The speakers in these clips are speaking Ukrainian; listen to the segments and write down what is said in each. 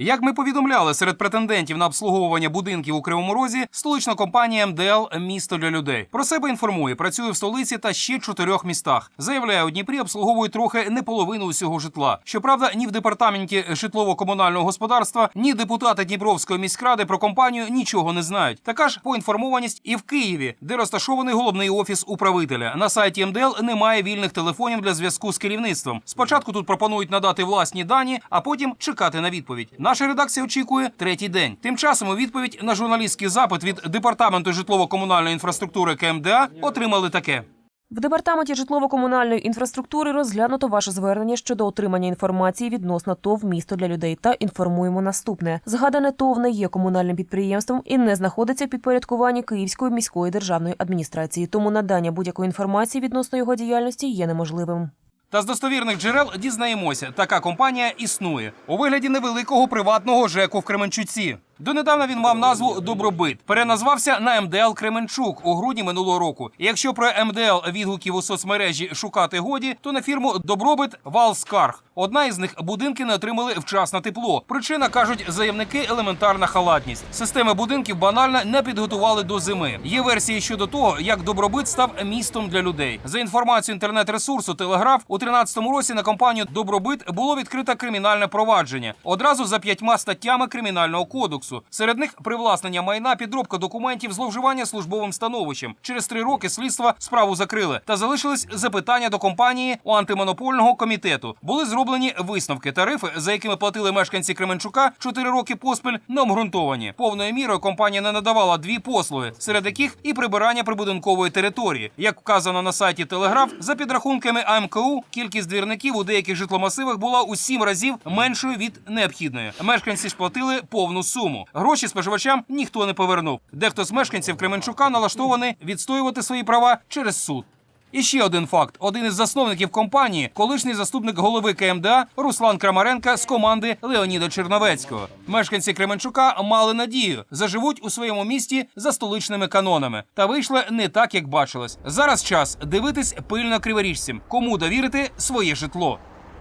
Як ми повідомляли, серед претендентів на обслуговування будинків у Кривому Розі столична компанія МДЛ Місто для людей про себе інформує, працює в столиці та ще чотирьох містах. Заявляє, у Дніпрі обслуговує трохи не половину усього житла. Щоправда, ні в департаменті житлово-комунального господарства, ні депутати Дніпровської міськради про компанію нічого не знають. Така ж поінформованість і в Києві, де розташований головний офіс управителя. На сайті МДЛ немає вільних телефонів для зв'язку з керівництвом. Спочатку тут пропонують надати власні дані, а потім чекати на відповідь. Наша редакція очікує третій день. Тим часом у відповідь на журналістський запит від департаменту житлово-комунальної інфраструктури КМДА отримали таке. В департаменті житлово-комунальної інфраструктури розглянуто ваше звернення щодо отримання інформації відносно ТОВ місто для людей та інформуємо наступне: згадане ТОВ не є комунальним підприємством і не знаходиться в підпорядкуванні Київської міської державної адміністрації. Тому надання будь-якої інформації відносно його діяльності є неможливим. Та з достовірних джерел дізнаємося, така компанія існує у вигляді невеликого приватного ЖЕКу в Кременчуці. Донедавна він мав назву Добробит. Переназвався на МДЛ Кременчук у грудні минулого року. І якщо про МДЛ відгуків у соцмережі шукати годі, то на фірму Добробит Валскарг. Одна із них будинки не отримали вчасно тепло. Причина кажуть заявники елементарна халатність. Системи будинків банально не підготували до зими. Є версії щодо того, як добробит став містом для людей. За інформацією інтернет-ресурсу Телеграф у 13-му році на компанію Добробит було відкрито кримінальне провадження одразу за п'ятьма статтями кримінального кодексу. Серед них привласнення майна, підробка документів, зловживання службовим становищем. Через три роки слідства справу закрили та залишились запитання до компанії у антимонопольного комітету. Були зроблені висновки. Тарифи, за якими платили мешканці Кременчука, чотири роки поспіль не обґрунтовані. Повною мірою компанія не надавала дві послуги, серед яких і прибирання прибудинкової території. Як вказано на сайті Телеграф, за підрахунками АМКУ, кількість двірників у деяких житломасивах була у сім разів меншою від необхідної. Мешканці ж платили повну суму. Гроші споживачам ніхто не повернув. Дехто з мешканців Кременчука налаштований відстоювати свої права через суд. І ще один факт: один із засновників компанії, колишній заступник голови КМДА Руслан Крамаренка з команди Леоніда Черновецького. Мешканці Кременчука мали надію, заживуть у своєму місті за столичними канонами. Та вийшло не так, як бачилось. Зараз час дивитись пильно криворіжцям, кому довірити своє житло.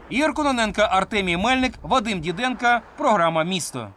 Ігор Кононенко, Артемій Мельник, Вадим Діденка. Програма Місто.